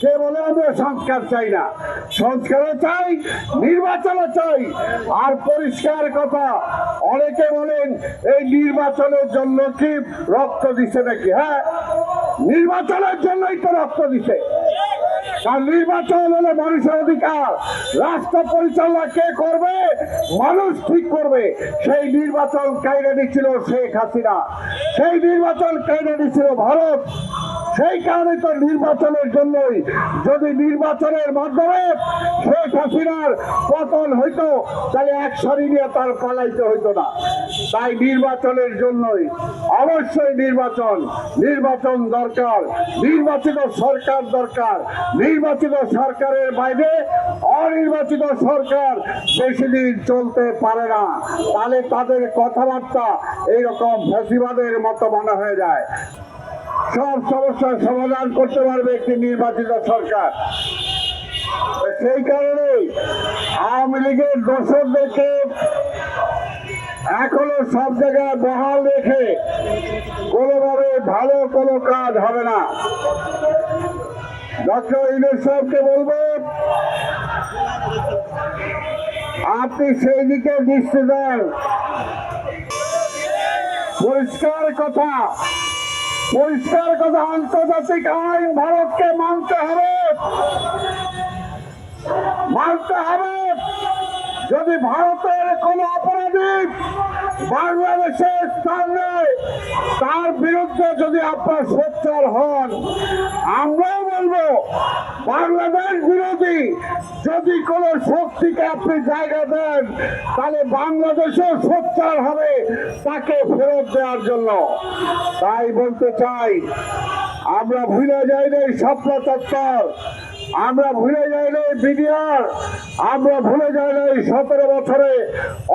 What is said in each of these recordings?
সে বলে আমরা সংস্কার চাই না। সংস্কারও চাই, নির্বাচনও চাই। আর পরিষ্কার কথা, অনেকে বলেন, এই নির্বাচনের জন্য কি রক্ত দিছে নাকি? হ্যাঁ নির্বাচনের জন্যই তো রক্ত দিছে। কারণ নির্বাচন হলো মানুষের অধিকার। রাষ্ট্র পরিচালনা কে করবে? মানুষ ঠিক করবে। সেই নির্বাচন কাইরে দিচ্ছিল শেখ হাসিনা। সেই নির্বাচন কাইরে দিচ্ছিল ভারত। সেই কারণে তো নির্বাচনের জন্যই যদি নির্বাচনের মাধ্যমে শেখ হাসিনার পতন হইতো, তাহলে এক নিয়ে তার পালাইতে হইতো না। তাই নির্বাচনের জন্যই অবশ্যই নির্বাচন নির্বাচন দরকার, নির্বাচিত সরকার দরকার, নির্বাচিত সরকারের বাইরে অনির্বাচিত সরকার বেশি দিন চলতে পারে না। তাহলে তাদের কথাবার্তা এইরকম ফ্যাসিবাদের মতো মনে হয়ে যায়। সব সমস্যার সমাধান করতে পারবে একটি নির্বাচিত সরকার। সেই কারণে আওয়ামী লীগের দোষরদেরকে এখনও সব জায়গায় বহাল রেখে কোনোভাবে ভালো কোনো কাজ হবে না। ডক্টর ইউনুস সাহেবকে বলব, আপনি সেই দিকে দৃষ্টি দেন। পরিষ্কার কথা পরিষ্কার কথা, আন্তর্জাতিক আইন ভারতকে মানতে হবে। মানতে হবে। যদি ভারতের কোন অপরাধী বাংলাদেশে স্থান নেয়, তার বিরুদ্ধে যদি আপনার সোচ্চার হন, আমরাও বলব, বাংলাদেশ বিরোধী যদি কোন শক্তিকে আপনি জায়গা দেন, তাহলে বাংলাদেশও সোচ্চার হবে তাকে ফেরত দেওয়ার জন্য। তাই বলতে চাই, আমরা ভুলে যাই না স্বপ্ন চত্বর আমরা ভুলে যাই না বিডিআর আমরা ভুলে যাই না এই সতেরো বছরে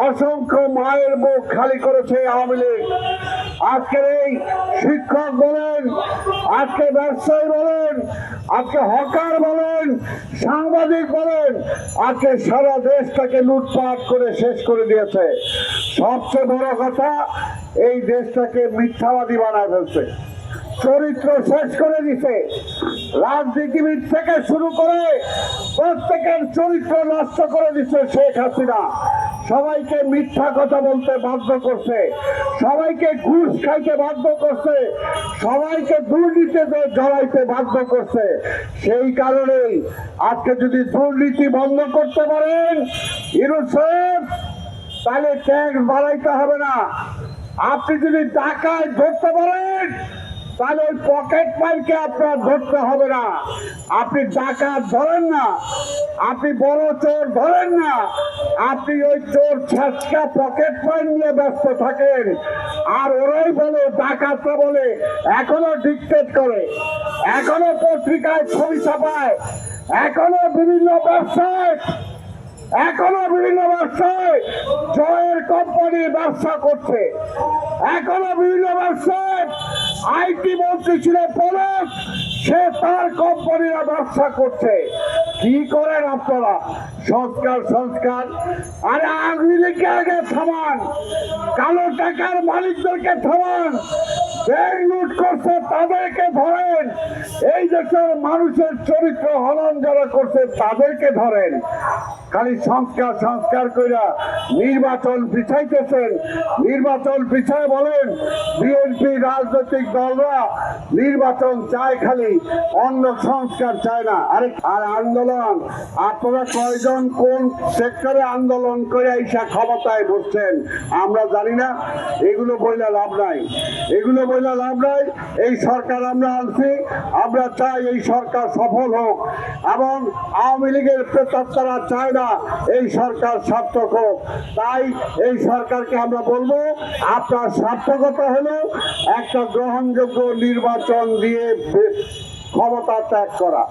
অসংখ্য মায়ের মুখ খালি করেছে আওয়ামী লীগ। আজকের এই শিক্ষক বলেন, আজকে ব্যবসায়ী বলেন, আজকে হকার বলেন, সাংবাদিক বলেন, আজকে সারা দেশটাকে লুটপাট করে শেষ করে দিয়েছে। সবচেয়ে বড় কথা, এই দেশটাকে মিথ্যাবাদী বানায় ফেলছে। চরিত্র শেষ করে দিছে। রাজনীতিবিদ থেকে শুরু করে প্রত্যেকের চরিত্র নষ্ট করে দিচ্ছে শেখ হাসিনা। সবাইকে মিথ্যা কথা বলতে বাধ্য করছে। সবাইকে ঘুষ খাইতে বাধ্য করছে। সবাইকে দুর্নীতিতে জড়াইতে বাধ্য করছে। সেই কারণেই আজকে যদি দুর্নীতি বন্ধ করতে পারেন ইউনুসেফ তাহলে ট্যাক্স বাড়াইতে হবে না। আপনি যদি টাকায় ধরতে পারেন তাহলে ওই পকেট মারকে আপনার ধরতে হবে না। আপনি ডাকাত ধরেন না, আপনি বড় চোর ধরেন না, আপনি ওই চোর ছাচকা পকেট মার নিয়ে ব্যস্ত থাকেন। আর ওরাই বলে, ডাকাতরা বলে, এখনও ডিকটেট করে, এখনও পত্রিকায় ছবি ছাপায়, এখনও বিভিন্ন ব্যবসায়, এখনও বিভিন্ন ব্যবসায় জয়ের কোম্পানি ব্যবসা করছে, এখনও বিভিন্ন ব্যবসায় আইটি মন্ত্রী ছিল সে তার কোম্পানিরা ব্যবসা করছে। কি করেন আপনারা। সংস্কার সংস্কার। আরে আগুলিকে আগে থামান। কালো টাকার মালিকদেরকে থামান। লুট করছে, তাদেরকে ধরেন। এই দেশের মানুষের চরিত্র হনন যারা করছে, তাদেরকে ধরেন। খালি সংস্কার সংস্কার কইরা নির্বাচন পিছাইতেছেন। নির্বাচন পিছায় বলেন, বিএনপি রাজনৈতিক দলরা নির্বাচন চায় খালি, অন্য সংস্কার চায় না। আরে, আর আন্দোলন আপনারা কয়জন কোন সেক্টরে আন্দোলন করে এইসা ক্ষমতায় বসছেন, আমরা জানি না। এগুলো বইলে লাভ নাই। এগুলো বইলে লাভ নাই। এই সরকার আমরা আনছি, আমরা চাই এই সরকার সফল হোক এবং আওয়ামী লীগের প্রেতাত্মারা চায় না এই সরকার সার্থক হোক। তাই এই সরকারকে আমরা বলব, আপনার সার্থকতা হলো একটা গ্রহণযোগ্য নির্বাচন দিয়ে ক্ষমতা ত্যাগ করা।